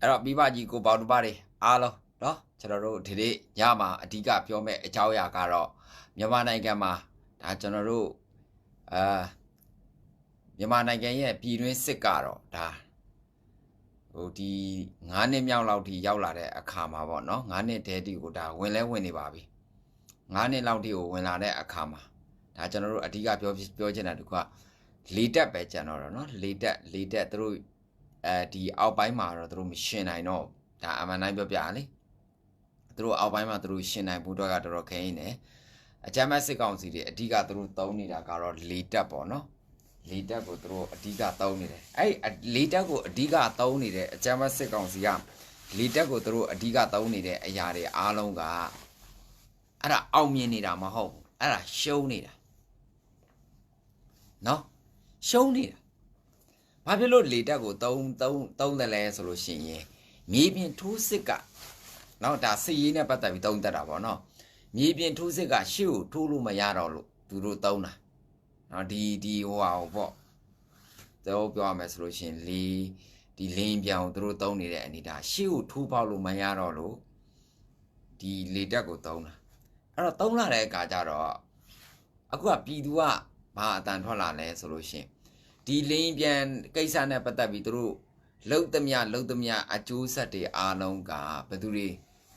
အဲ့တော့မိဘကြီးကိုပေါင်းတပါးတွေအားလုံးเนาะကျွန်တော်တို့ဒီနေ့ညမှာအဓိကပြောမဲ့အကြောင်းအရာကတော့မြန်မာနိုင်ငံမှာဒါကျွန်တော်တို့အာမြန်မာနိုင်ငံရဲ့ပြည်တွင်းစစ်ကတော့ဒါဟိုဒီ9နှစ်မြောက်လောက်ထိရောက်လာတဲ့အခါမှာပေါ့နော်9နှစ်တည်းတီကိုဒါဝင်လဲဝင်နေပါပြီ9နှစ်လောက်ထိကိုဝင်လာတဲ့အခါမှာဒါကျွန်တော်တို့အဓိကပြောပြောချင်တာတခုကလေတက်ပဲကျွန်တော်တော့เนาะလေတက်လေတက်သူတို့ အဲဒီအောက်ပိုင်းမှာတော့သူတို့မရှင်နိုင်တော့ဒါအမှန်တိုင်းပြောပြရလေသူတို့အောက်ပိုင်းမှာသူတို့ရှင်နိုင်ဖို့တော့ကတော်တော်ခင်းနေတယ်အကြမ်းမဲ့စစ်ကောင်စီတွေအဓိကသူတို့သုံးနေတာကတော့လေတက်ပေါ့နော်လေတက်ကိုသူတို့အဓိကသုံးနေတယ်အဲ့လေတက်ကိုအဓိကသုံးနေတဲ့အကြမ်းမဲ့စစ်ကောင်စီကလေတက်ကိုသူတို့အဓိကသုံးနေတဲ့အရာတွေအားလုံးကအဲ့ဒါအောင်မြင်နေတာမဟုတ်ဘူးအဲ့ဒါရှုံးနေတာနော်ရှုံးနေတာ ဘာဖြစ်လို့လေတက်ကိုသုံးသုံးသုံးတယ်လဲဆိုလို့ရှိရင်မြေပြင်ထိုးစစ်ကနော်ဒါစစ်ရေးနဲ့ပတ်သက်ပြီးသုံးတတ်တာပေါ့နော်မြေပြင်ထိုးစစ်ကရှေ့ကိုထိုးလို့မရတော့လို့သူတို့သုံးတာနော်ဒီဒီဟိုဟာဟိုပေါ့တော့ပြောရမယ်ဆိုလို့ရှိရင်လေဒီလင်းပြောင်သူတို့သုံးနေတဲ့အနေဒါရှေ့ကိုထိုးပေါက်လို့မရတော့လို့ဒီလေတက်ကိုသုံးတာအဲ့တော့သုံးလာတဲ့အခါကျတော့အခုကပြည်သူကဘာအတန်ထွက်လာလဲဆိုလို့ရှိရင် ဒီလင်းပြန်ကိစ္စနဲ့ပတ်သက်ပြီးသူတို့လှုပ်သမျှလှုပ်သမျှအကျိုးဆက်တွေအားလုံးကဘယ်သူတွေ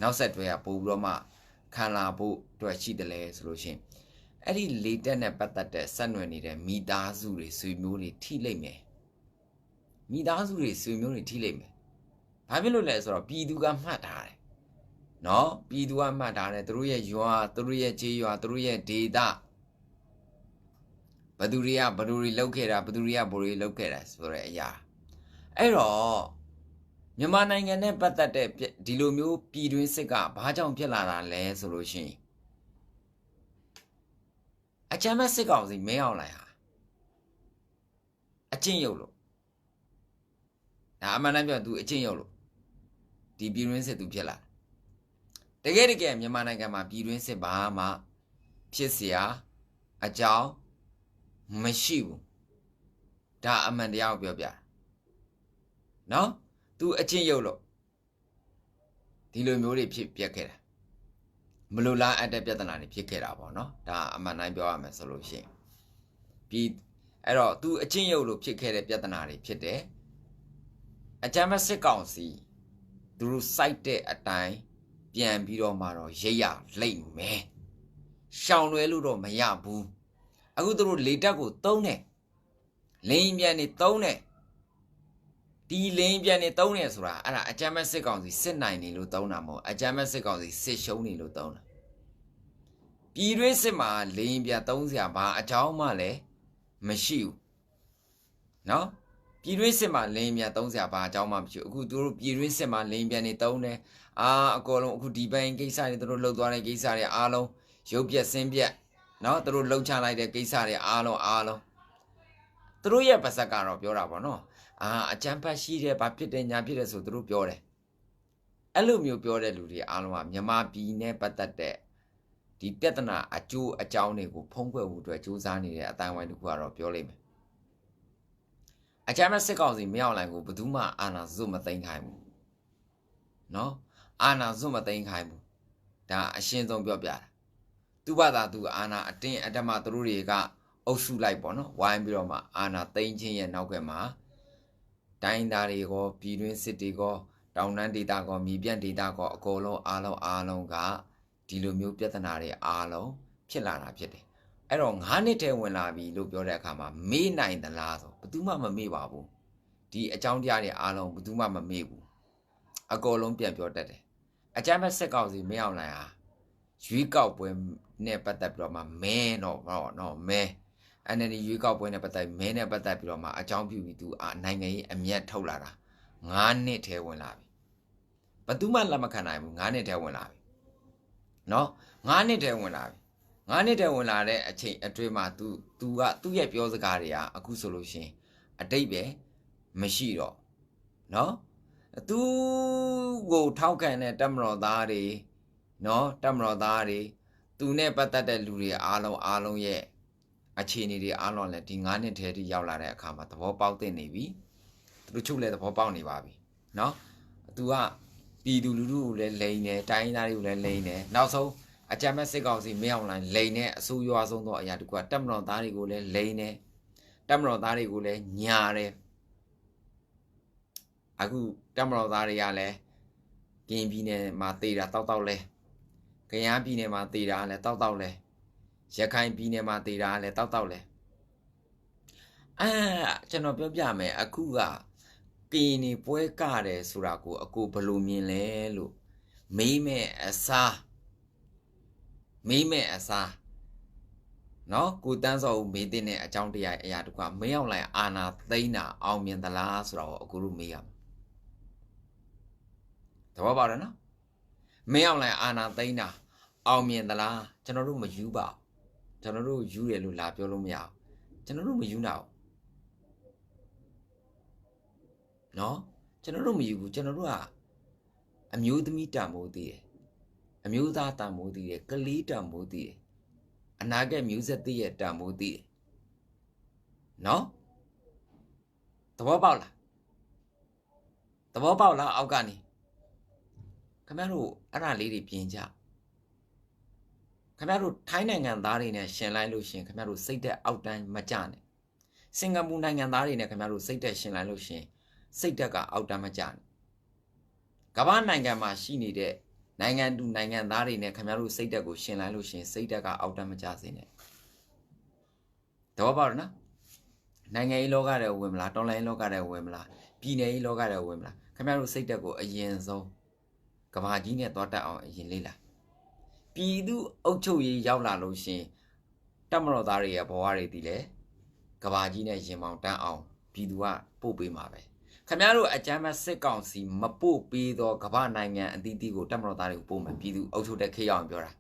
နောက်ဆက်တွဲကပို့ပြီးတော့မှခံလာဖို့အတွက်ရှိတယ်လဲဆိုလို့ရှိရင်အဲ့ဒီလေတက်နဲ့ပတ်သက်တဲ့ဆက်နွယ်နေတဲ့မိသားစုတွေဆွေမျိုးတွေထိလိမ့်မယ်မိသားစုတွေဆွေမျိုးတွေထိလိမ့်မယ်ဘာဖြစ်လို့လဲဆိုတော့ပြည်သူကမှတ်ထားတယ်နော်ပြည်သူကမှတ်ထားတယ်သူတို့ရဲ့ရွာသူတို့ရဲ့ခြေရွာသူတို့ရဲ့ဒေသ ဘယ်သူတွေကဘယ်သူတွေလောက်ခဲ့တာဘယ်သူတွေကဘယ်တွေလောက်ခဲ့တာဆိုတဲ့အရာအဲ့တော့မြန်မာနိုင်ငံနဲ့ပတ်သက်တဲ့ဒီလိုမျိုးပြည်တွင်းစစ်ကဘာကြောင့်ဖြစ်လာတာလဲဆိုလို့ရှိရင်အကြမ်းမဲ့စစ်ကောင်စီမင်းအောင်လိုက်ဟာအချင်းရုပ်လို့ဒါအမှန်တမ်းပြောသူအချင်းရုပ်လို့ဒီပြည်တွင်းစစ်သူဖြစ်လာတကယ်တကယ်မြန်မာနိုင်ငံမှာပြည်တွင်းစစ်ဘာမှဖြစ်เสียအကြောင်း မရှိဘူးဒါအမှန်တရားကိုပြောပြနော်သူအချင်းရုပ်လို့ဒီလိုမျိုးတွေဖြစ်ပြက်ခဲ့တာမလိုလားအပ်တဲ့ပြဿနာတွေဖြစ်ခဲ့တာပေါ့နော်ဒါအမှန်တိုင်းပြောရမယ်ဆိုလို့ရှိရင်ပြီးအဲ့တော့သူအချင်းရုပ်လို့ဖြစ်ခဲ့တဲ့ပြဿနာတွေဖြစ်တယ်အကြမ်းမဲ့စစ်ကောင်စီသူတို့စိုက်တဲ့အတိုင်းပြန်ပြီးတော့မှတော့ရိတ်ရလိမ့်မယ်ရှောင်လွဲလို့တော့မရဘူး အခုသူတို့လေတက်ကိုတုံးတယ်လင်းပြန်နေတုံးတယ်ဒီလင်းပြန်နေတုံးတယ်ဆိုတာအဲ့ဒါအကြမ်းမဲ့စစ်ကောင်စီစစ်နိုင်နေလို့တုံးတာမဟုတ်အကြမ်းမဲ့စစ်ကောင်စီစစ်ရှုံးနေလို့တုံးတာပြည်တွင်းစစ်မှာလင်းပြန်တုံးစရာဘာအကြောင်းမှလည်းမရှိဘူးနော်ပြည်တွင်းစစ်မှာလင်းပြန်တုံးစရာဘာအကြောင်းမှမရှိဘူးအခုသူတို့ပြည်တွင်းစစ်မှာလင်းပြန်နေတုံးတယ်အာအကောလုံးအခုဒီပိုင်းကိစ္စတွေသူတို့လှုပ်သွားတဲ့ကိစ္စတွေအားလုံးရုပ်ပြက်ဆင်းပြက် နော်သူတို့လှုပ်ချလိုက်တဲ့ကိစ္စတွေအားလုံးအားလုံးသူတို့ရဲ့ပါဇက်ကတော့ပြောတာပေါ့နော်အာအကြံဖတ်ရှိတယ်ဘာဖြစ်တယ်ညာဖြစ်တယ်ဆိုသူတို့ပြောတယ်အဲ့လိုမျိုးပြောတဲ့လူတွေအားလုံးကမြန်မာပြည်နဲ့ပတ်သက်တဲ့ဒီပြဿနာအကျိုးအကြောင်းတွေကိုဖုံးကွယ်ဖို့အတွက်စူးစမ်းနေတဲ့အတိုင်းဝိုင်းတစ်ခုကတော့ပြောလိမ့်မယ်အကြမ်းမဲ့စစ်ကောင်စီမရောက်လိုက်ကိုဘယ်သူမှအာဏာစွတ်မသိမ်းခိုင်းဘူးနော်အာဏာစွတ်မသိမ်းခိုင်းဘူးဒါအရှင်းဆုံးပြောပြတာ သူ့ဘာသာသူအာဏာအတင်းအဓမ္မသူတို့တွေကအုပ်စုလိုက်ပေါ့နော်ဝိုင်းပြီးတော့မှအာဏာသိမ်းခြင်းရဲ့နောက်ကမှာတိုင်းသားတွေကောပြည်တွင်းစစ်တွေကောတောင်တန်းဒေသကောမြေပြန့်ဒေသကောအကုန်လုံးအားလုံးအားလုံးကဒီလိုမျိုးပြဿနာတွေအားလုံးဖြစ်လာတာဖြစ်တယ်အဲ့တော့9နှစ်တည်းဝင်လာပြီလို့ပြောတဲ့အခါမှာမေးနိုင်သလားဆိုဘယ်သူမှမမေးပါဘူးဒီအကြောင်းတရားတွေအားလုံးဘယ်သူမှမမေးဘူးအကုန်လုံးပြန်ပြောတတ်တယ်အကြမ်းဖက်စစ်ကောင်စီမင်းအောင်လိုင်ဟာ ရွေးကောက်ပွဲနဲ့ပတ်သက်ပြီးတော့မှမဲတော့ဟောနော်မဲ NLD ရွေးကောက်ပွဲနဲ့ပတ်သက်မဲနဲ့ပတ်သက်ပြီးတော့မှအကြောင်းပြုပြီးသူနိုင်ငံရေးအမျက်ထုတ်လာတာ9နှစ်ထဲဝင်လာပြီဘယ်သူမှလက်မခံနိုင်ဘူး9နှစ်ထဲဝင်လာပြီနော်9နှစ်ထဲဝင်လာပြီ9နှစ်ထဲဝင်လာတဲ့အချိန်အတွင်းမှာ तू तू ကသူ့ရဲ့ပြောစကားတွေကအခုဆိုလို့ရှင်အတိတ်ပဲမရှိတော့နော်သူကိုထောက်ခံတဲ့တမတော်သားတွေ နော်တမတော်သားတွေသူနဲ့ပတ်သက်တဲ့လူတွေအားလုံးအားလုံးရဲ့အခြေအနေတွေအားလုံးလည်းဒီ9နှစ်ထဲထိရောက်လာတဲ့အခါမှာသဘောပေါက်သိနေပြီသူတို့ချုပ်လည်းသဘောပေါက်နေပါပြီနော်သူကပြည်သူလူထုကိုလည်းလိန်တယ်တိုင်းရင်းသားတွေကိုလည်းလိန်တယ်နောက်ဆုံးအကြမ်းမဲ့စစ်ကောင်စီမင်းအောင်လိုင်းလိန်တဲ့အဆိုးရွားဆုံးသောအရာတစ်ခုကတက်မတော်သားတွေကိုလည်းလိန်တယ်တက်မတော်သားတွေကိုလည်းညာတယ်အခုတက်မတော်သားတွေကလည်းကင်းပြည်နယ်မှာတေးတာတောက်တောက်လဲ ကရမ်းပြည်နယ်မှာတေးတာလည်းတောက်တောက်လဲရခိုင်ပြည်နယ်မှာတေးတာလည်းတောက်တောက်လဲအဲကျွန်တော်ပြောပြမယ်အခုကကင်းနေပွဲကတယ်ဆိုတာကိုအကိုဘယ်လိုမြင်လဲလို့မေးမဲ့အစားမေးမဲ့အစားနော်ကိုတန်းစောဦးမေးတဲ့အကြောင်းတရားအရာတခုကမင်းအောင်လိုက်အာနာသိမ့်တာအောင်မြင်သလားဆိုတော့အကိုတို့မေးရမှာတဘောပါတော့နော်မင်းအောင်လိုက်အာနာသိမ့်တာ အောင်မြင်သလားကျွန်တော်တို့မယူပါဘူးကျွန်တော်တို့ယူတယ်လို့လာပြောလို့မရဘူးကျွန်တော်တို့မယူနိုင်ဘူးနော်ကျွန်တော်တို့မယူဘူးကျွန်တော်တို့ကအမျိုးသမီးတန်မိုးသေးတယ်အမျိုးသားတန်မိုးသေးတယ်ကလေးတန်မိုးသေးတယ်အနာဂတ်မျိုးဆက်သေးရဲ့တန်မိုးသေးတယ်နော်သဘောပေါက်လားသဘောပေါက်လားအောက်ကနေခင်ဗျားတို့အဲ့ဒါလေးတွေပြင်ကြ ခင်ဗျားတို့ထိုင်းနိုင်ငံသားတွေနဲ့ရှင်လိုက်လို့ရှင်ခင်ဗျားတို့စိတ်သက်အောက်တန်းမကြနဲ့စင်ကာပူနိုင်ငံသားတွေနဲ့ခင်ဗျားတို့စိတ်သက်ရှင်လိုက်လို့ရှင်စိတ်တက်ကအောက်တန်းမကြနဲ့ကမ္ဘာနိုင်ငံမှာရှိနေတဲ့နိုင်ငံတူနိုင်ငံသားတွေနဲ့ခင်ဗျားတို့စိတ်တက်ကိုရှင်လိုက်လို့ရှင်စိတ်တက်ကအောက်တန်းမကြစေနဲ့တော့ပါတော့နော်နိုင်ငံရေးလောကတွေဝင်မလားတော်လိုင်းလောကတွေဝင်မလားပြည်နယ်ရေးလောကတွေဝင်မလားခင်ဗျားတို့စိတ်တက်ကိုအရင်ဆုံးကဘာကြီးနဲ့သွားတက်အောင်အရင်လေးလာ ပြည်သူအုပ်ချုပ်ရေးရောက်လာလို့ရှင်တက်မတော်သားတွေရဲ့ဘဝတွေတည်လေကဘာကြီးနဲ့ရင်မောင်တန်းအောင်ပြည်သူကပို့ပေးမှာပဲခမရတို့အကြမ်းမဲ့စစ်ကောင်စီမပို့ပေးတော့ကမ္ဘာနိုင်ငံအသီးသီးကိုတက်မတော်သားတွေကိုပို့မယ်ပြည်သူအုပ်ချုပ်တဲ့ခေတ်ရောက်အောင်ပြောတာ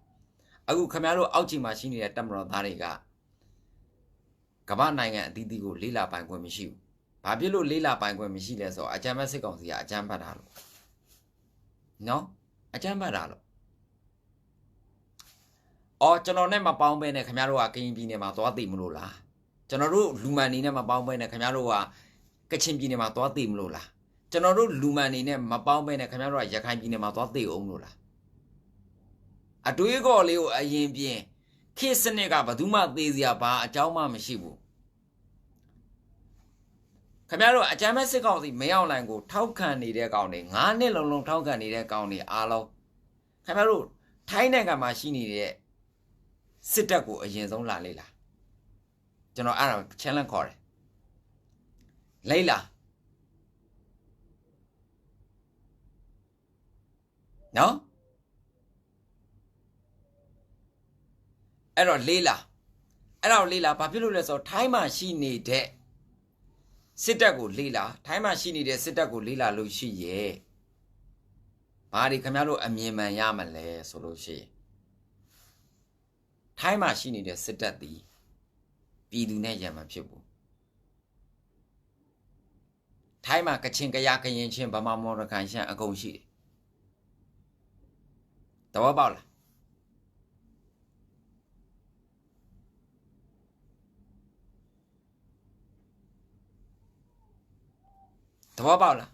အခုခမရတို့အောက်ခြေမှာရှိနေတဲ့တက်မတော်သားတွေကကမ္ဘာနိုင်ငံအသီးသီးကိုလေးလာပိုင်ခွင့်မရှိဘူးဘာဖြစ်လို့လေးလာပိုင်ခွင့်မရှိလဲဆိုတော့အကြမ်းမဲ့စစ်ကောင်စီကအကြမ်းဖက်တာလို့နော်အကြမ်းဖက်တာလို့ အော်ကျွန်တော်နဲ့မပေါင်းပဲနဲ့ခင်ဗျားတို့ကကရင်ပြည်နယ်မှာသွားသိမလို့လားကျွန်တော်တို့လူမှန်နေနဲ့မပေါင်းပဲနဲ့ခင်ဗျားတို့ကကချင်ပြည်နယ်မှာသွားသိမလို့လားကျွန်တော်တို့လူမှန်နေနဲ့မပေါင်းပဲနဲ့ခင်ဗျားတို့ကရခိုင်ပြည်နယ်မှာသွားသိအောင်လို့လားအတွေးကော်လေးကိုအရင်ပြင်ခေတ်စနစ်ကဘယ်သူမှသေစရာဘာအကြောင်းမှမရှိဘူးခင်ဗျားတို့အကြမ်းမဲ့စစ်ကောင်စီမင်းအောင်လိုင်ကိုထောက်ခံနေတဲ့ကောင်တွေ၅နှစ်လုံးလုံးထောက်ခံနေတဲ့ကောင်တွေအားလုံးခင်ဗျားတို့ထိုင်းနိုင်ငံမှာရှိနေတဲ့ စစ်တပ်ကိုအရင်ဆုံးလာလေလားကျွန်တော်အဲ့ဒါ challenge ခေါ်တယ်လိလာနော်အဲ့တော့လေးလာအဲ့တော့လေးလာဘာဖြစ်လို့လဲဆိုတော့ထိုင်းမှာရှိနေတဲ့စစ်တပ်ကိုလေးလာထိုင်းမှာရှိနေတဲ့စစ်တပ်ကိုလေးလာလို့ရှိရဲ့ဘာဒီခင်ဗျားတို့အမြင်မှန်ရမလဲဆိုလို့ရှိရင် ထိုင်းမှာရှိနေတဲ့စစ်တပ်သည်ပြည်သူနဲ့ရံမှဖြစ်ဘူးထိုင်းမှာကချင်ကရကရင်ချင်းဗမာမော်ရခိုင်ရှမ်းအကုန်ရှိတယ်တဘောပေါက်လားတဘောပေါက်လား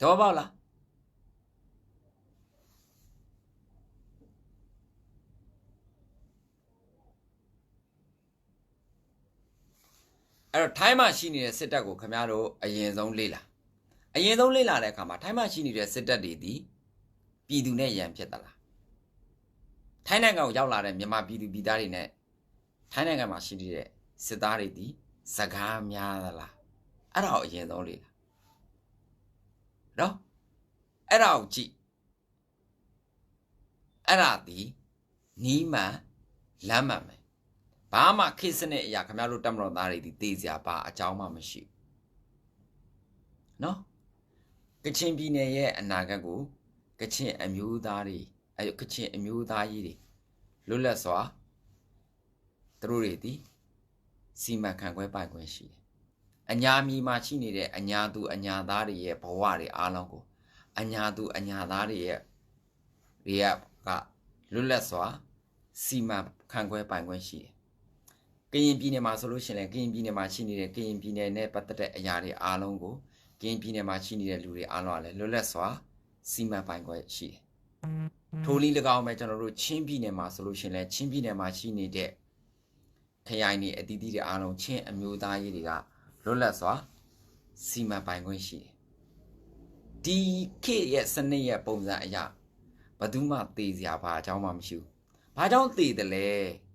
တဘောပေါက်လား အဲ့တော့ထိုင်းမှာရှိနေတဲ့စစ်တပ်ကိုခင်ဗျားတို့အရင်ဆုံးလေ့လာအရင်ဆုံးလေ့လာတဲ့အခါမှာထိုင်းမှာရှိနေတဲ့စစ်တပ်တွေဒီပြည်သူနဲ့ရန်ဖြစ်သလားထိုင်းနိုင်ငံကိုရောက်လာတဲ့မြန်မာပြည်သူပြည်သားတွေနဲ့ထိုင်းနိုင်ငံမှာရှိနေတဲ့စစ်သားတွေဒီစကားများသလားအဲ့ဒါကိုအရင်ဆုံးလေ့လာနော်အဲ့ဒါကိုကြည့်အဲ့ဒါဒီနီးမှန်လမ်းမှန်ပဲ ဘာမှခေတ်စနစ်အရာခင်ဗျားတို့တက်မတော်သားတွေဒီသိစရာဘာအကြောင်းမှမရှိနော်ကချင်ပြည်နယ်ရဲ့အနာဂတ်ကိုကချင်အမျိုးသားတွေအဲကချင်အမျိုးသားကြီးတွေလွတ်လပ်စွာသူတို့တွေဒီစီမံခန့်ခွဲပိုင်ခွင့်ရှိတယ်အညာမီမှာရှိနေတဲ့အညာသူအညာသားတွေရဲ့ဘဝတွေအားလုံးကိုအညာသူအညာသားတွေရဲ့တွေကလွတ်လပ်စွာစီမံခန့်ခွဲပိုင်ခွင့်ရှိတယ် ကရင်ပြည်နယ်မှာဆိုလို့ရှိရင်လည်းကရင်ပြည်နယ်မှာရှိနေတဲ့ကရင်ပြည်နယ်နဲ့ပတ်သက်တဲ့အရာတွေအားလုံးကိုကရင်ပြည်နယ်မှာရှိနေတဲ့လူတွေအားလုံးကလည်းလွတ်လပ်စွာစီမံပိုင်ခွင့်ရှိတယ်။ထိုနည်း၎င်းပဲကျွန်တော်တို့ချင်းပြည်နယ်မှာဆိုလို့ရှိရင်လည်းချင်းပြည်နယ်မှာရှိနေတဲ့ခရိုင်တွေအသီးသီးတွေအားလုံးချင်းအမျိုးသားရေးတွေကလွတ်လပ်စွာစီမံပိုင်ခွင့်ရှိတယ်။ဒီခေတ်ရဲ့စနစ်ရဲ့ပုံစံအရာဘယ်သူမှသိစရာဘာအကြောင်းမှမရှိဘူး။ဘာကြောင့်သိတယ်လဲ။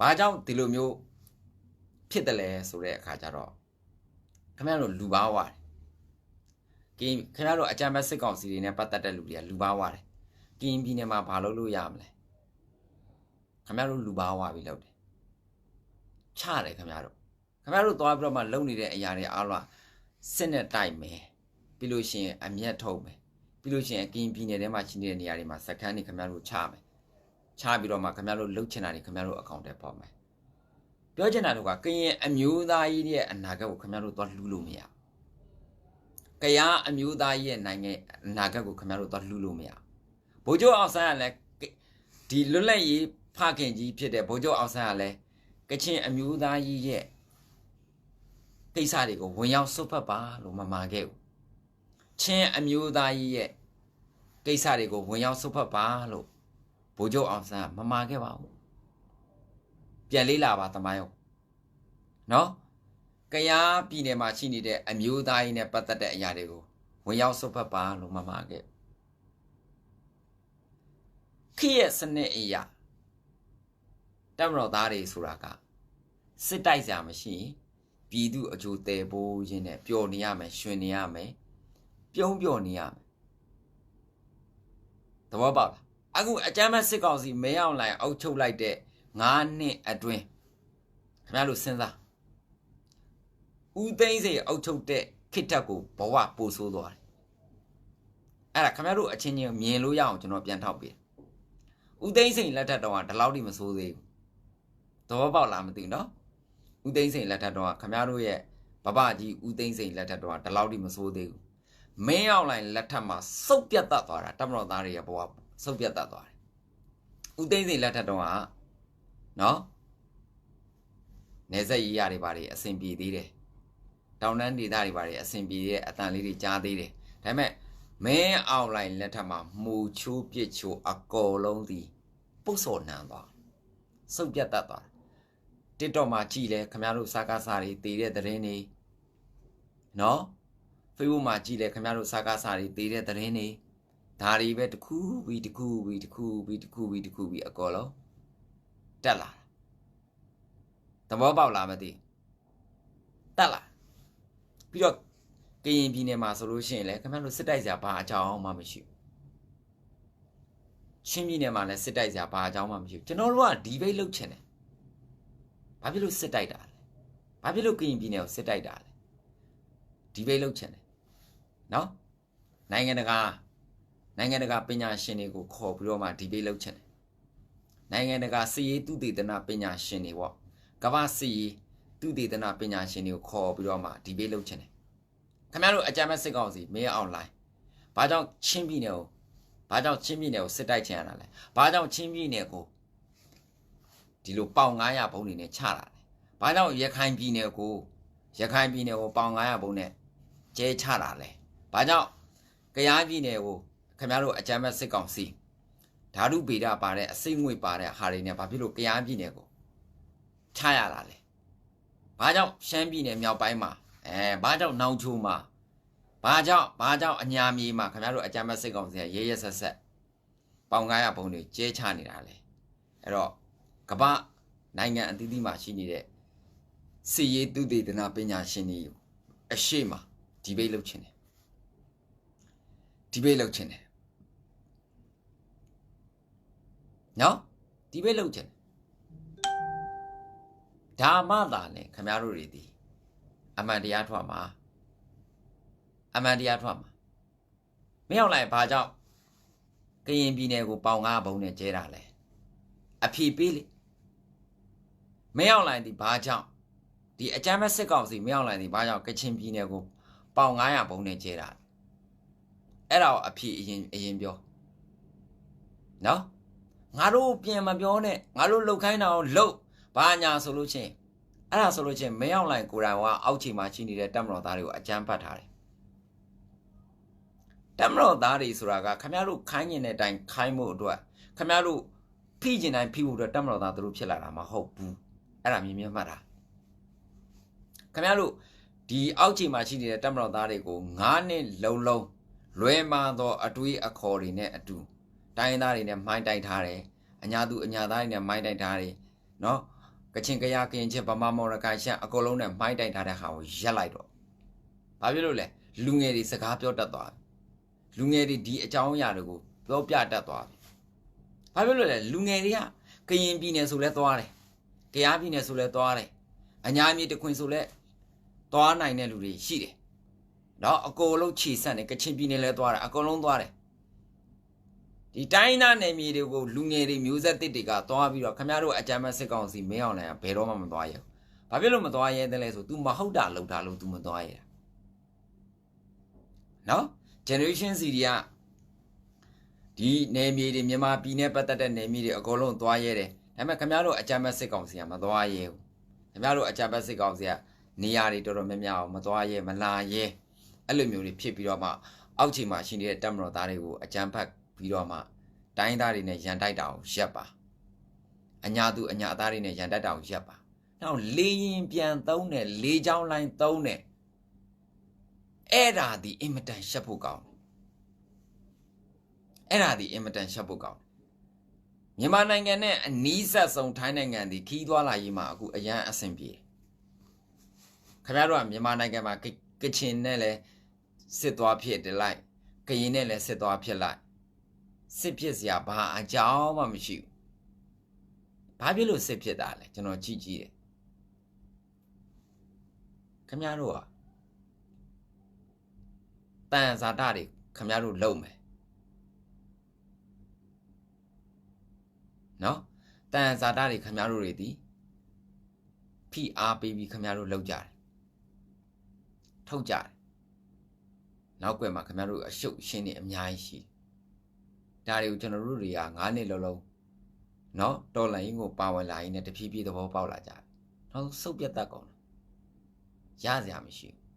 ဘာကြောင့်ဒီလိုမျိုးဖြစ်တယ်လဲဆိုတဲ့အခါကျတော့ခင်ဗျားတို့လူပါဝါတယ်။ကင်းခင်ဗျားတို့အကြမ်းဖက်စစ်ကောင်စီတွေနဲ့ပတ်သက်တဲ့လူတွေကလူပါဝါတယ်။ကင်းပြည်နယ်မှာဘာလုပ်လို့ရမလဲ။ခင်ဗျားတို့လူပါဝါပြီလို့တယ်။ချတယ်ခင်ဗျားတို့ခင်ဗျားတို့သွားပြီးတော့မှလုံနေတဲ့အရာတွေအားလုံးစစ်နဲ့တိုက်မယ်။ပြီးလို့ရှိရင်အမျက်ထုတ်မယ်။ပြီးလို့ရှိရင်အကင်းပြည်နယ်ထဲမှာရှိနေတဲ့နေရာတွေမှာစကန်တွေခင်ဗျားတို့ချမယ်။ ချပြီးတော့မှခင်ဗျားတို့လှုပ်ချင်တာတွေခင်ဗျားတို့အကောင့်ထဲပေါ်မယ်။ပြောချင်တာတော့ကကရင်အမျိုးသားကြီးရဲ့အနာဂတ်ကိုခင်ဗျားတို့သွားလှူလို့မရ။ကရားအမျိုးသားကြီးရဲ့နိုင်ငံအနာဂတ်ကိုခင်ဗျားတို့သွားလှူလို့မရ။ဘိုးကျော်အောင်ဆန်းကလည်းဒီလွတ်လပ်ရေးဖခင်ကြီးဖြစ်တဲ့ဘိုးကျော်အောင်ဆန်းကလည်းကချင်အမျိုးသားကြီးရဲ့ကိစ္စတွေကိုဝင်ရောက်စွတ်ဖက်ပါလို့မမှာခဲ့ဘူး။ချင်းအမျိုးသားကြီးရဲ့ကိစ္စတွေကိုဝင်ရောက်စွတ်ဖက်ပါလို့ ဘိုးကျော်အောင်ဆန်းကမမှာခဲ့ပါဘူး။ပြန်လေးလာပါတမိုင်းအောင်နော်ကရားပြည်နယ်မှာရှိနေတဲ့အမျိုးသားကြီးနဲ့ပတ်သက်တဲ့အရာတွေကိုဝင်ရောက်စွတ်ဖက်ပါလို့မမှာခဲ့ခေတ်ရဲ့စနစ်အရာတမတော်သားတွေဆိုတာကစစ်တိုက်စရာမရှိရင်ပြည်သူအကျိုးတယ်ဖို့ရင်းနဲ့ပျော်နေရမယ်ရှင်နေရမယ်ပြုံးပျော်နေရမယ်သဘောပေါက်လား အခုအကြမ်းမဲ့စစ်ကောင်စီမဲအောင်လိုက်အောက်ချုပ်လိုက်တဲ့9နှစ်အတွင်းခင်ဗျားတို့စဉ်းစားဦးသိန်းစိန်အောက်ချုပ်တဲ့ခိတက်ကိုဘဝပို့ဆိုးသွားတယ်အဲ့ဒါခင်ဗျားတို့အချင်းချင်းမြင်လို့ရအောင်ကျွန်တော်ပြန်ထောက်ပေးဦးသိန်းစိန်လက်ထက်တော့ကဒီလောက်ထိမဆိုးသေးဘူးသဘောပေါက်လားမသိဘူးနော်ဦးသိန်းစိန်လက်ထက်တော့ခမရတို့ရဲ့ဘဘကြီးဦးသိန်းစိန်လက်ထက်တော့ဒီလောက်ထိမဆိုးသေးဘူးမင်းအောင်လိုင်းလက်ထက်မှာစုပ်ပြတ်တတ်သွားတာတမတော်သားတွေရဲ့ဘဝ စုပ်ပြတ်တတ်သွားတယ်ဦးသိန်းစိန်လက်ထက်တော့ကနော်နေဆက်ရေးရတွေပါတွေအဆင်ပြေသေးတယ်တောင်တန်းဒေသတွေပါတွေအဆင်ပြေတဲ့အတန်လေးတွေကြားသေးတယ်ဒါပေမဲ့မင်းအောင်လိုင်းလက်ထက်မှာမူချိုးပြစ်ချိုးအကောလုံးဒီပုတ်စော်နှံသွားစုပ်ပြတ်တတ်သွားတယ် TikTok မှာကြည်လဲခင်ဗျားတို့စားကားစားတွေတည်တဲ့သတင်းတွေနော် Facebook မှာကြည်လဲခင်ဗျားတို့စားကားစားတွေတည်တဲ့သတင်းတွေ ဒါတွေပဲတစ်ခုပြီးတစ်ခုပြီးတစ်ခုပြီးတစ်ခုပြီးတစ်ခုပြီးအကောလုံးတက်လာသဘောပေါက်လားမသိတက်လာပြီးတော့ကရင်ပြည်နယ်မှာဆိုလို့ရှိရင်လဲခင်ဗျားတို့စစ်တိုက်စရာဘာအကြောင်းမှမရှိဘူးချင်းပြည်နယ်မှာလည်းစစ်တိုက်စရာဘာအကြောင်းမှမရှိဘူးကျွန်တော်တို့ကဒီဘိတ်လုတ်ချင်တယ်ဘာဖြစ်လို့စစ်တိုက်တာလဲဘာဖြစ်လို့ကရင်ပြည်နယ်ကိုစစ်တိုက်တာလဲဒီဘိတ်လုတ်ချင်တယ်နော်နိုင်ငံတကာ နိုင်ငံတကာပညာရှင်တွေကိုခေါ်ပြီးတော့မှဒီဘိတ်လုတ်ချင်တယ်နိုင်ငံတကာစီရေးသူတေသနာပညာရှင်တွေပေါ့ကမ္ဘာစီရေးသူတေသနာပညာရှင်တွေကိုခေါ်ပြီးတော့မှဒီဘိတ်လုတ်ချင်တယ်ခင်ဗျားတို့အကြမ်းဖက်စစ်ကောင်စီမေးအောင်လိုင်းဘာကြောင့်ချင်းပြည်နယ်ကိုဘာကြောင့်ချင်းပြည်နယ်ကိုစစ်တိုက်ချင်ရတာလဲဘာကြောင့်ချင်းပြည်နယ်ကိုဒီလိုပေါင်900ဘုံတွေနဲ့ချလာတယ်။ဘာကြောင့်ရခိုင်ပြည်နယ်ကိုရခိုင်ပြည်နယ်ကိုပေါင်900ဘုံနဲ့ကျဲချတာလဲ။ဘာကြောင့်ကယားပြည်နယ်ကို ခင်ဗျားတို့အကြမ်းဖက်စစ်ကောင်စီဓာတုဗေဒပါတဲ့အစိမ့်ငွေပါတဲ့ဟာတွေနဲ့ဘာဖြစ်လို့ကယားပြည်နယ်ကိုချရတာလဲ။ဘာကြောင့်ရှမ်းပြည်နယ်မြောက်ပိုင်းမှာအဲဘာကြောင့်နောင်ချိုမှာဘာကြောင့်ဘာကြောင့်အညာမြေမှာခင်ဗျားတို့အကြမ်းဖက်စစ်ကောင်စီကရဲရဲဆက်ဆက်ပေါင်900ဘုံတွေကျဲချနေတာလဲ။အဲ့တော့ကမ္ဘာနိုင်ငံအသီးသီးမှာရှိနေတဲ့စီရေးသူတေသနာပညာရှင်တွေအရှိမဒီဘေးလုပ်ချင်တယ်ဒီဘေးလုပ်ချင်တယ် နော်ဒီဘေးလုပ်ချင်တယ်ဒါမှသာလေခမရတို့တွေဒီအမှန်တရားထွက်မှာအမှန်တရားထွက်မှာမရောက်လိုက်ဘာကြောင့်ကရင်ပြည်နယ်ကိုပေါင်ငါးဘုံနဲ့ကျဲတာလဲအဖြေပေးလေမင်းအောင်လိုင်းဒီဘာကြောင့်ဒီအကြမ်းမဲ့စစ်ကောင်စီမင်းအောင်လိုင်းဒီဘာကြောင့်ကချင်ပြည်နယ်ကိုပေါင်900ဘုံနဲ့ကျဲတာအဲ့ဒါကိုအဖြစ်အရင်အရင်ပြောနော် ငါတို့ပြန်မပြောနဲ့ငါတို့လှုပ်ခိုင်းတာကိုလှုပ်ဘာညာဆိုလို့ချင်းအဲ့ဒါဆိုလို့ချင်းမင်းအောင်လိုင်ကိုတိုင်ကအောက်ခြေမှာရှိနေတဲ့တက်မတော်သားတွေကိုအကြမ်းဖတ်ထားတယ်တက်မတော်သားတွေဆိုတာကခမရတို့ခိုင်းကျင်တဲ့အတိုင်းခိုင်းမှုအတွက်ခမရတို့ဖိကျင်တိုင်းဖိဖို့အတွက်တက်မတော်သားသူတို့ဖြစ်လာတာမဟုတ်ဘူးအဲ့ဒါမြင်မြင်မှတ်တာခမရတို့ဒီအောက်ခြေမှာရှိနေတဲ့တက်မတော်သားတွေကို9နှစ်လုံးလုံးလွဲမာသောအတွေးအခေါ်တွေနဲ့အတူ တိုင်းရင်းသားတွေနဲ့မှိုင်းတိုက်ထားတယ်အညာသူအညာသားတွေနဲ့မှိုင်းတိုက်ထားတယ်နော်ကချင်ကရကရင်ချင်းဗမာမော်ရကိုင်ရှန်အကုန်လုံးနဲ့မှိုင်းတိုက်ထားတဲ့ဟာကိုရက်လိုက်တော့ဘာဖြစ်လို့လဲလူငယ်တွေစကားပြောတတ်သွားပြီလူငယ်တွေဒီအကြောင်းအရာတွေကိုပြောပြတတ်သွားပြီဘာဖြစ်လို့လဲလူငယ်တွေကကရင်ပြည်နယ်ဆိုလဲသွားတယ်ကရားပြည်နယ်ဆိုလဲသွားတယ်အညာမြေတခွင်ဆိုလဲသွားနိုင်တဲ့လူတွေရှိတယ်တော့အကုန်လုံးခြေဆက်နေကချင်ပြည်နယ်လဲသွားတယ်အကုန်လုံးသွားတယ် ဒီတိုင်းသားနယ်မြေတွေကိုလူငယ်တွေမျိုးဆက်တစ်တွေကသွားပြီးတော့ခမရတို့အကြမ်းဖက်စစ်ကောင်စီမင်းအောင်လည်းဘယ်တော့မှမသွားရဘူး။ဘာဖြစ်လို့မသွားရဲတဲ့လဲဆို तू မဟုတ်တာလုပ်တာလို့ तू မသွားရတာ။နော် generation C တွေကဒီနယ်မြေတွေမြန်မာပြည်နဲ့ပတ်သက်တဲ့နယ်မြေတွေအကုန်လုံးသွားရဲတယ်။ဒါပေမဲ့ခမရတို့အကြမ်းဖက်စစ်ကောင်စီကမသွားရဲဘူး။ခမရတို့အကြမ်းဖက်စစ်ကောင်စီကနေရာတွေတော်တော်များများအောင်မသွားရဲမလာရဲအဲ့လိုမျိုးတွေဖြစ်ပြီးတော့မှအောက်ခြေမှာရှိနေတဲ့တပ်မတော်သားတွေကိုအကြမ်းဖက်ပြီးတော့မှ တိုင်းသားတွေနဲ့ရန်တိုက်တာကိုရပ်ပါအညာသူအညာသားတွေနဲ့ရန်တိုက်တာကိုရပ်ပါနောက်လေရင်ပြန်သုံးတယ်လေချောင်းလိုင်းသုံးတယ်အဲ့ဒါဒီအင်မတန်ရှက်ဖို့ကောင်းအဲ့ဒါဒီအင်မတန်ရှက်ဖို့ကောင်းမြန်မာနိုင်ငံနဲ့အနီးဆက်ဆုံးထိုင်းနိုင်ငံဒီခီးသွားလာရေးမှာအခုအရန်အဆင်ပြေခင်ဗျားတို့ကမြန်မာနိုင်ငံမှာကချင်နဲ့လည်းစစ်သွားဖြစ်တယ်လိုက်ကရင်နဲ့လည်းစစ်သွားဖြစ်လိုက် စစ်ဖြစ်စရာဘာအကြောင်းမှမရှိဘူးဘာဖြစ်လို့စစ်ဖြစ်တာလဲကျွန်တော်ကြည့်ကြည့်တယ်ခမရတို့ကတန်ဇာတတွေခမရတို့လုံမယ်နော်တန်ဇာတတွေခမရတို့တွေဒီဖိအားပေးပြီးခမရတို့လုံကြတယ်ထုတ်ကြတယ်နောက်ွယ်မှာခမရတို့အရှုပ်ရှင်းနေအများကြီးရှိတယ် ဒါတွေကိုကျွန်တော်တို့တွေက9နှစ်လုံးလုံးเนาะတော်လိုင်းကိုပါဝင်လာရင်လည်းတဖြည်းဖြည်းသဘောပေါက်လာကြတယ်။နောက်စုပ်ပြတ်တတ်ကုန်တယ်။ရစရာမရှိဘူး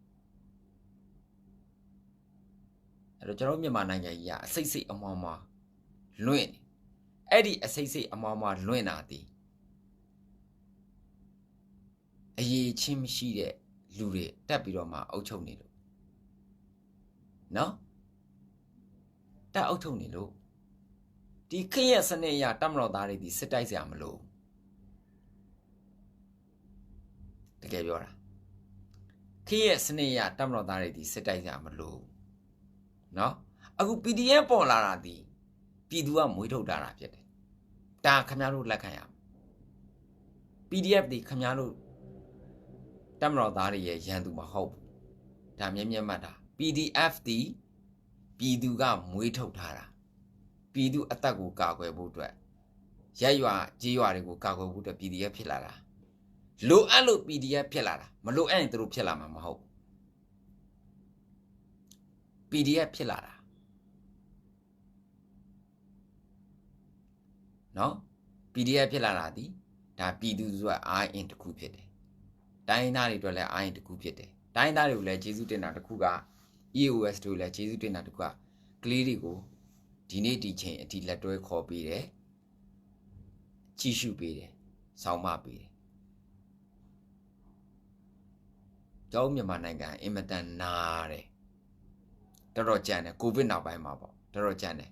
။အဲ့တော့ကျွန်တော်မြန်မာနိုင်ငံကြီးကအစိတ်စိတ်အမောင်မောင်လွင့်နေ။အဲ့ဒီအစိတ်စိတ်အမောင်မောင်လွင့်တာဒီအရေးချင်းမရှိတဲ့လူတွေတက်ပြီးတော့မှအုပ်ချုပ်နေလို့နော်တက်အုပ်ချုပ်နေလို့ ဒီခရက်စနစ်အရတမတော်သားတွေဒီစစ်တိုက်စရာမလိုတကယ်ပြောတာခရက်စနစ်အရတမတော်သားတွေဒီစစ်တိုက်စရာမလိုเนาะအခု PDF ပေါ်လာတာဒီပြည်သူကမွေးထုတ်တာတာဖြစ်တယ်ဒါခမရတို့လက်ခံရမယ် PDF ဒီခမရတို့တမတော်သားတွေရဲ့ရန်သူမဟုတ်ဘူးဒါမြဲမြဲမှတ်တာ PDF ဒီပြည်သူကမွေးထုတ်ထားတာ ပြည်သူအသက်ကိုကာကွယ်ဖို့အတွက်ရက်ရွာကြီးရွာတွေကိုကာကွယ်ဖို့အတွက် PDF ဖြစ်လာတာလိုအပ်လို့ PDF ဖြစ်လာတာမလိုအပ်ရင်သူတို့ဖြစ်လာမှာမဟုတ် PDF ဖြစ်လာတာနော် PDF ဖြစ်လာတာဒီဒါပြည်သူစုကအားအင်တစ်ခုဖြစ်တယ်တိုင်းသားတွေအတွက်လည်းအားအင်တစ်ခုဖြစ်တယ်တိုင်းသားတွေကိုလည်းကျေးဇူးတင်တာတစ်ခုက EOS တို့လည်းကျေးဇူးတင်တာတစ်ခုကကလေးတွေကို ဒီနေ့ဒီချိန်အထိလက်တွဲခေါ်ပေးတယ်ကြည့်ရှုပေးတယ်ဆောင်းမပေးတယ်ကျောင်းမြန်မာနိုင်ငံအင်မတန်နာတယ်တော်တော်ကြမ်းတယ်ကိုဗစ်နောက်ပိုင်းမှာပေါ့တော်တော်ကြမ်းတယ်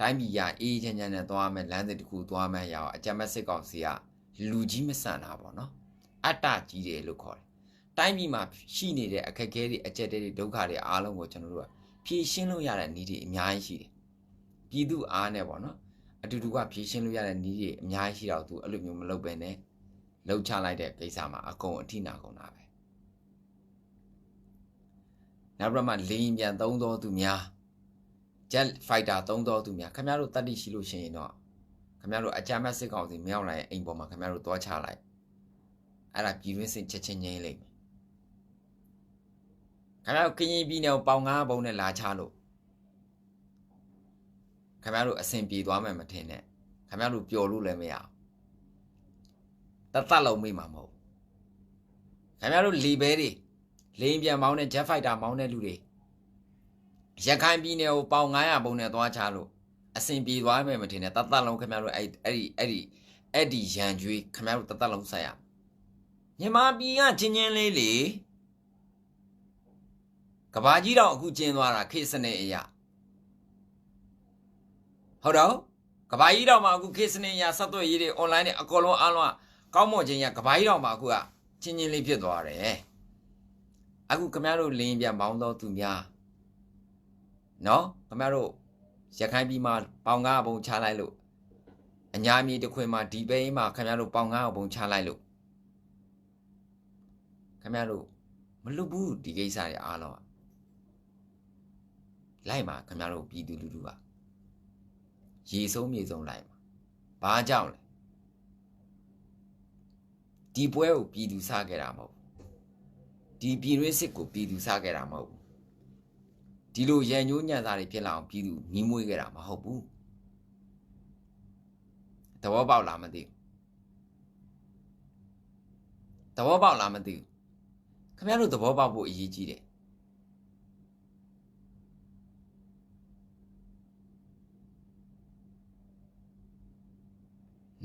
တိုင်းပြည်ရအေးချမ်းချမ်းနဲ့သွားမယ်လမ်းစဉ်တစ်ခုသွားမယ်ရအောင်အကြမ်းမဲ့စစ်ကောင်စီကလူကြီးမဆန်တာပေါ့နော်အတ္တကြီးတယ်လို့ခေါ်တယ်တိုင်းပြည်မှာရှိနေတဲ့အခက်အခဲတွေအကြက်တွေဒုက္ခတွေအားလုံးကိုကျွန်တော်တို့ကဖြေရှင်းလို့ရတဲ့နည်းတွေအများကြီးရှိတယ် ပြည်သူအားနဲ့ပေါ့နော်အတူတူကဖြည့်ရှင်းလို့ရတဲ့နည်းတွေအများကြီးရှိတော့သူအဲ့လိုမျိုးမလုပ်ပဲနဲ့လှုပ်ချလိုက်တဲ့ကိစ္စမှာအကုန်အထိနာကုန်တာပဲနောက်ပြီးမှလင်းပြန်သုံးတော်သူများ jet fighter သုံးတော်သူများခင်ဗျားတို့တတ်တိရှိလို့ရှိရင်တော့ခင်ဗျားတို့အကြမ်းမဲ့စစ်ကောင်စီမြောက်လာရဲ့အိမ်ပေါ်မှာခင်ဗျားတို့သွားချလိုက်အဲ့ဒါပြည်တွင်းစစ်ချက်ချင်းငြိမ်းလိမ့်မယ်ခင်ဗျားတို့ကရင်ပြည်နယ်ကိုပေါင်ငါးဘုံနဲ့လာချလို့ ခင်ဗျားတို့အဆင်ပြေသွားမယ်မထင်နဲ့ခင်ဗျားတို့ပျော်လို့လည်းမရဘူးတသက်လုံးမိမှာမဟုတ်ခင်ဗျားတို့လီဘဲတွေလိန်ပြန်မောင်းတဲ့ jet fighter မောင်းတဲ့လူတွေရခိုင်ပြည်နယ်ကိုပေါင်900ပုံနဲ့သွားချလို့အစင်ပြေသွားမယ်မထင်နဲ့တသက်လုံးခင်ဗျားတို့အဲ့အဲ့ဒီအဲ့ဒီအဲ့ဒီရန်ကျွေးခင်ဗျားတို့တသက်လုံးဆက်ရမြန်မာပြည်ကချင်းချင်းလေးလေကဘာကြီးတော့အခုကျင်းသွားတာခေတ်စနစ်အရာ ဟုတ်တော့ကဘာကြီးတော့မှအခုခေတ်စနစ်အရာဆက်သွယ်ရေးတွေ online တွေအကုန်လုံးအားလုံးကောင်းမွန်ခြင်းရကဘာကြီးတော့မှအခုကချင်းချင်းလေးဖြစ်သွားတယ်အခုခင်ဗျားတို့လင်းပြန်ပေါင်းတော့သူများနော်ခင်ဗျားတို့ရခိုင်ပြည်မှာပေါင်ကားပုံချလိုက်လို့အညာမြေတစ်ခွင်မှာဒီဘဲမှာခင်ဗျားတို့ပေါင်ကားပုံချလိုက်လို့ခင်ဗျားတို့မလွတ်ဘူးဒီကိစ္စတွေအားလုံးလိုက်ပါခင်ဗျားတို့ပြည်သူလူထုက ရေဆုံးမြေဆုံးလိုက်ပါဘာကြောင့်လဲဒီပွဲကိုပြည်သူစားခဲ့တာမဟုတ်ဒီပြည်ရွေးစစ်ကိုပြည်သူစားခဲ့တာမဟုတ်ဒီလိုရန်ညိုးညံ့သားတွေဖြစ်လာအောင်ပြည်သူညီးမွေးခဲ့တာမဟုတ်ဘူးသဘောပေါက်လားမသိဘူးသဘောပေါက်လားမသိဘူးခင်ဗျားတို့သဘောပေါက်ဖို့အရေးကြီးတယ်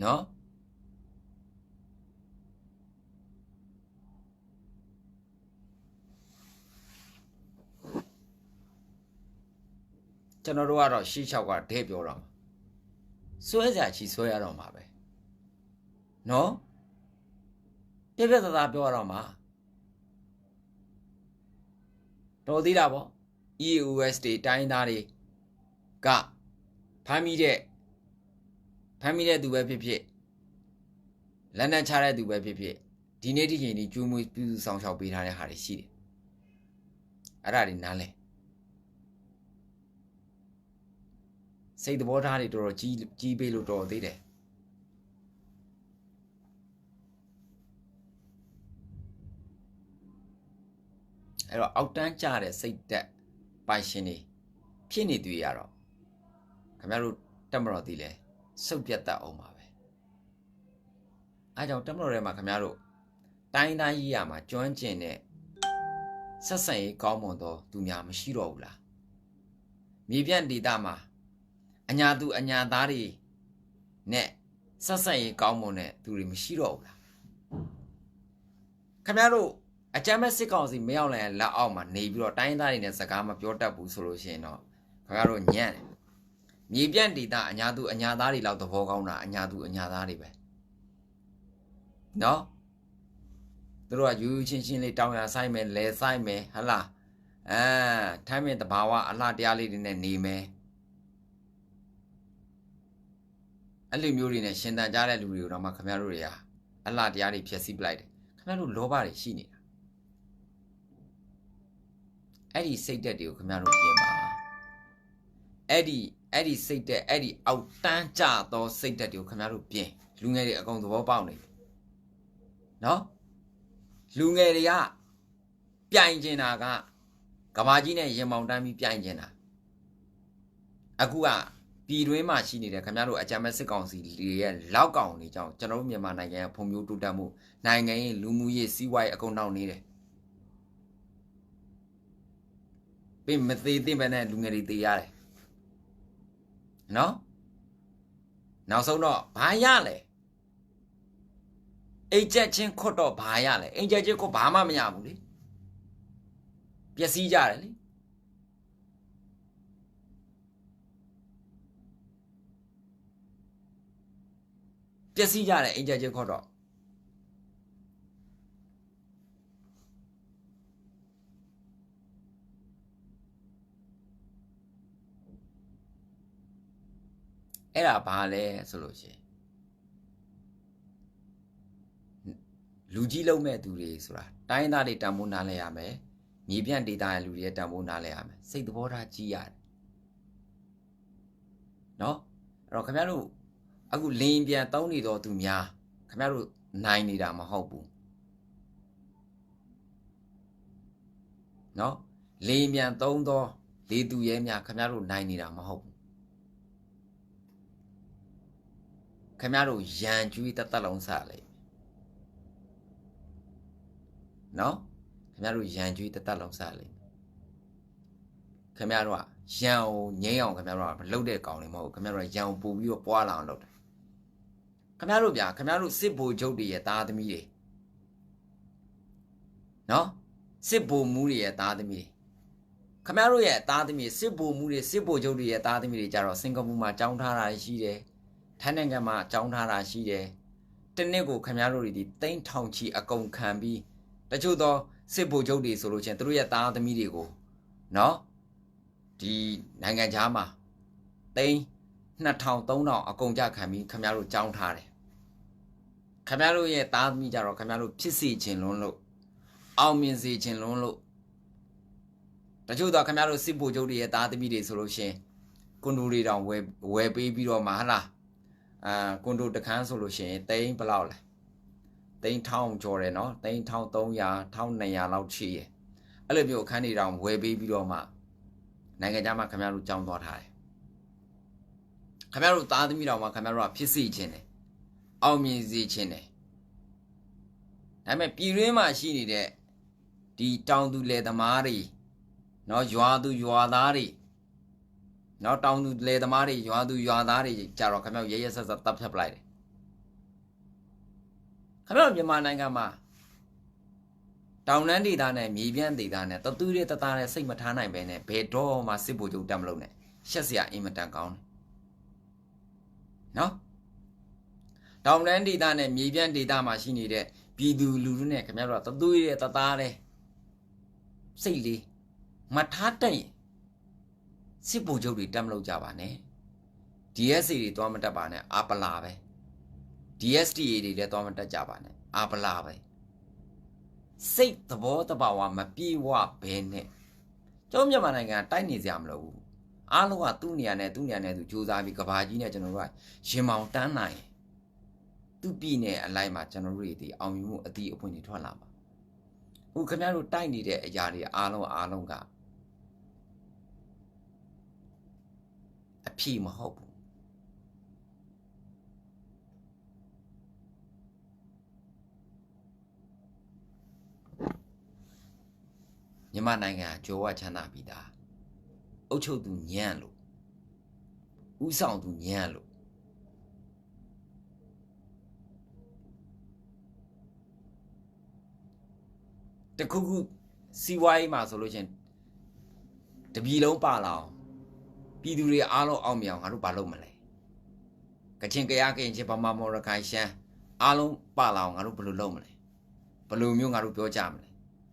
နော်ကျွန်တော်တို့ကတော့ရှေ့လျှောက်ကဒဲပြောတော့မှာစွဲကြချီစွဲရတော့မှာပဲနော်ပြပြသားသားပြောရတော့မှာတော်သေးတာပေါ့ EUS တွေတိုင်းသားတွေကဖမ်းမိတဲ့ ဖမ်းမိတဲ့သူပဲဖြစ်ဖြစ်လက်နက်ချတဲ့သူပဲဖြစ်ဖြစ်ဒီနေ့ဒီချိန်ဒီကျွေးမွေးပြုစုဆောင်ရှောက်ပေးထားတဲ့ဟာတွေရှိတယ်အဲ့ဒါတွေနားလဲစိတ်သဘောထားတွေတော်တော်ကြီးကြီးပေးလို့တော်သေးတယ်အဲ့တော့အောက်တန်းကြတဲ့စိတ်သက်ပိုင်ရှင်တွေဖြစ်နေသူရတော့ခင်ဗျားတို့တက်မတော်သေးလဲ စုပ်ပြတ်တတ်အောင်ပါပဲအားကြောင့်တက်မတော်ထဲမှာခင်ဗျားတို့တိုင်းတိုင်းကြီးရမှာကျွမ်းကျင်တဲ့ဆက်ဆံရေးကောင်းမွန်သောသူများမရှိတော့ဘူးလားမြေပြန့်ဒေတာမှာအညာသူအညာသားတွေနဲ့ဆက်ဆက်ရေးကောင်းမွန်တဲ့သူတွေမရှိတော့ဘူးလားခင်ဗျားတို့အကြမ်းမဲ့စစ်ကောင်စီမရောက်လိုက်လက်အောက်မှာနေပြီးတော့တိုင်းသားတွေနဲ့စကားမပြောတတ်ဘူးဆိုလို့ရှိရင်တော့ခင်ဗျားတို့ညံ့တယ် မြေပြန့်ဒေတာအညာသူအညာသားတွေလောက်သဘောကောင်းတာအညာသူအညာသားတွေပဲနော်သူတို့ကယူယူချင်းချင်းလေးတောင်းရဆိုင်မယ်လဲဆိုင်မယ်ဟလားအဲထိုင်းမင်းတဘာဝအလှတရားလေးတွေနဲ့နေမယ်အဲ့လိုမျိုးတွေနဲ့ရှင်တန်ကြတဲ့လူတွေကိုတော့မှခင်ဗျားတို့တွေဟာအလှတရားတွေဖြည့်ဆည်းပလိုက်တယ်ခင်ဗျားတို့လောဘတွေရှိနေတာအဲ့ဒီစိတ်သက်တွေကိုခင်ဗျားတို့ပြင်ပါအဲ့ဒီ အဲ့ဒီစိတ်သက်အဲ့ဒီအောက်တန်းကြသောစိတ်သက်တွေကိုခင်ဗျားတို့ပြင်လူငယ်တွေအကုန်သဘောပေါက်နေနော်လူငယ်တွေကပြိုင်ကျင်တာကကဘာကြီးနဲ့ရင်မောင်တန်းပြီးပြိုင်ကျင်တာအခုကပြည်တွင်းမှာရှိနေတဲ့ခင်ဗျားတို့အကြမ်းမဲ့စစ်ကောင်စီတွေရဲ့လောက်ကောင်တွေကြောင့်ကျွန်တော်တို့မြန်မာနိုင်ငံရဲ့ဖွံ့ဖြိုးတိုးတက်မှုနိုင်ငံရေးလူမှုရေးစီးပွားရေးအကုန်နှောင့်နေတယ်ပြင်မသေးသင့်ပဲနဲ့လူငယ်တွေသေးရတယ် နော်နောက်ဆုံးတော့ဘာရလဲအိတ်ချက်ချင်းခွတ်တော့ဘာရလဲအိတ်ချက်ချင်းခွတ်ဘာမှမရဘူးလေပျက်စီးကြတယ်လေပျက်စီးကြတယ်အိမ်ကြချင်းခေါ်တော့ အဲ့ဒါဘာလဲဆိုလို့ရှိရင်လူကြီးလုံးမဲ့သူတွေဆိုတာတိုင်းသားတွေတန်ဖိုးနားလဲရမယ်မြေပြန့်ဒေတာရဲ့လူတွေရဲ့တန်ဖိုးနားလဲရမယ်စိတ်သဘောထားကြီးရတယ်နော်အဲ့တော့ခင်ဗျားတို့အခုလင်းပြန်တောင်းနေတော့သူများခင်ဗျားတို့နိုင်နေတာမဟုတ်ဘူးနော်လင်းပြန်သုံးတော့လေသူရဲများခင်ဗျားတို့နိုင်နေတာမဟုတ်ဘူး ခင်ဗျားတို့ရန်ကျွေးတသက်လုံးစားလိုက်နော်ခင်ဗျားတို့ရန်ကြွေးတသက်လုံးစားလိမ့်မယ်ခင်ဗျားတို့ကရန်ကိုငိမ့်အောင်ခင်ဗျားတို့ကမလုပ်တဲ့ကောင်တွေမဟုတ်ဘူးခင်ဗျားတို့ကရန်ကိုပူပြီးတော့ပွားလာအောင်လုပ်တယ်ခင်ဗျားတို့ဗျာခင်ဗျားတို့စစ်ဘိုလ်ချုပ်တွေရဲ့သားသမီးတွေနော်စစ်ဘိုလ်မူတွေရဲ့သားသမီးတွေခင်ဗျားတို့ရဲ့သားသမီးစစ်ဘိုလ်မူတွေစစ်ဘိုလ်ချုပ်တွေရဲ့သားသမီးတွေကြတော့စင်ကာပူမှာကြောင်းထားတာရှိတယ် ထိုင်းနိုင်ငံမှာကြောင်းထားတာရှိတယ်တနစ်ကိုခင်ဗျားတို့တွေဒီတိန့်ထောင်ချီအကုန်ခံပြီးတချို့သောစစ်ဗိုလ်ချုပ်တွေဆိုလို့ချင်းသူတို့ရဲ့သားသမီးတွေကိုနော်ဒီနိုင်ငံခြားမှာတိန့်2000 3000အကုန်ကြခံပြီးခင်ဗျားတို့ကြောင်းထားတယ်ခင်ဗျားတို့ရဲ့သားသမီးကြတော့ခင်ဗျားတို့ဖြစ်စီခြင်းလွန်းလို့အောင်မြင်စေခြင်းလွန်းလို့တချို့သောခင်ဗျားတို့စစ်ဗိုလ်ချုပ်တွေရဲ့သားသမီးတွေဆိုလို့ချင်းကွန်ဒိုတွေတောင်ဝယ်ဝယ်ပေးပြီးတော့မှဟလား အာကွန်ဒိုတခန်းဆိုလို့ရှိရင်တိန်းဘယ်လောက်လဲတိန်းထောင်ကျော်တယ်နော်တိန်းထောင်300 1200လောက်ချီရယ်အဲ့လိုမျိုးအခန်းတွေတောင်ဝယ်ပေးပြီးတော့မှနိုင်ငံခြားမှာခင်ဗျားတို့ကြောင်းသွားထားတယ်ခင်ဗျားတို့သားသမီးတော်မှာခင်ဗျားတို့ကဖြစ်စီခြင်းတယ်အောင်မြင်စေခြင်းတယ်ဒါပေမဲ့ပြည်တွင်းမှာရှိနေတဲ့ဒီတောင်သူလယ်သမားတွေနော်ရွာသူရွာသားတွေ နော်တောင်သူလေသမားတွေရွာသူရွာသားတွေကြတော့ခင်ဗျားရဲရဲဆက်ဆက်တပ်ဖြတ်ပလိုက်တယ်ခင်ဗျားမြန်မာနိုင်ငံမှာတောင်တန်းဒေသနဲ့မြေပြန့်ဒေသနဲ့တသူးတွေတသားနဲ့စိတ်မထားနိုင်ပဲနဲ့ဘယ်တော့မှစစ်ဗိုလ်ချုပ်တက်မလို့နဲ့ရှက်စရာအင်မတန်ကောင်းတယ်နော်တောင်တန်းဒေသနဲ့မြေပြန့်ဒေသမှာရှိနေတဲ့ပြည်သူလူထုနဲ့ခင်ဗျားတို့ကတသူးတွေတသားနဲ့စိတ်လေးမထားတတ်ရင် စစ်ဗိုလ်ချုပ်တွေတက်မလို့ကြပါနဲ့ DSA တွေသွားမတက်ပါနဲ့အာပလာပဲ DSTA တွေလည်းသွားမတက်ကြပါနဲ့အာပလာပဲစိတ်သဘောတဘာဝမပြေဝဘဲနဲ့ကျောင်းမြန်မာနိုင်ငံတိုက်နေကြမလို့ဘူးအားလုံးကသူ့နေရာနဲ့သူ့နေရာနဲ့သူစူးစမ်းပြီးကဘာကြီးနဲ့ကျွန်တော်တို့ကရင်မောင်တန်းနိုင်သူ့ပြည်နယ်အလိုက်မှာကျွန်တော်တို့တွေဒီအောင်မြင်မှုအတီးအပွင့်တွေထွက်လာပါအခုခင်ဗျားတို့တိုက်နေတဲ့အရာတွေအားလုံးအားလုံးက ဖြေမဟုတ်ဘူးမြန်မာနိုင်ငံကကြိုးဝချမ်းသာပြီးသားအုပ်ချုပ်သူညံ့လို့ဥဆောင်သူညံ့လို့တခုခုစီးပွားရေးမှာဆိုလို့ချင်းတပြည်လုံးပါလာအောင် ပြည်သူတွေအားလုံးအောင်မြင်အောင်ငါတို့ဘာလုပ်မလဲကချင်ကရကရင်ချင်းဗမာမော်ရခိုင်ရှမ်းအားလုံးပါလာအောင်ငါတို့ဘယ်လိုလုပ်မလဲဘယ်လိုမျိုးငါတို့ပြောကြမလဲ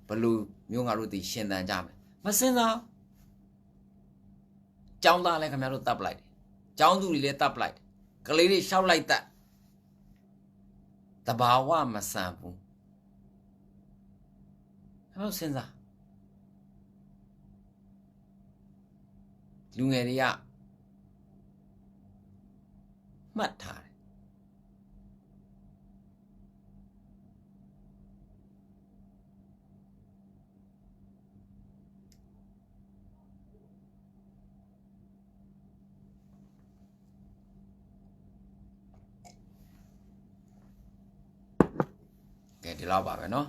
ဘယ်လိုမျိုးငါတို့ဒီရှင်းတန်ကြမလဲမစင်စားကျောင်းသားလည်းခင်ဗျားတို့တပ်ပလိုက်တယ်ကျောင်းသူတွေလည်းတပ်ပလိုက်တယ်ကလေးတွေရှောက်လိုက်တပ်တဘာဝမဆန်ဘူးခင်ဗျားတို့စဉ်းစား လူငယ်တွေကမှတ်ထားတယ်ကဲဒီလောက်ပါပဲเนาะ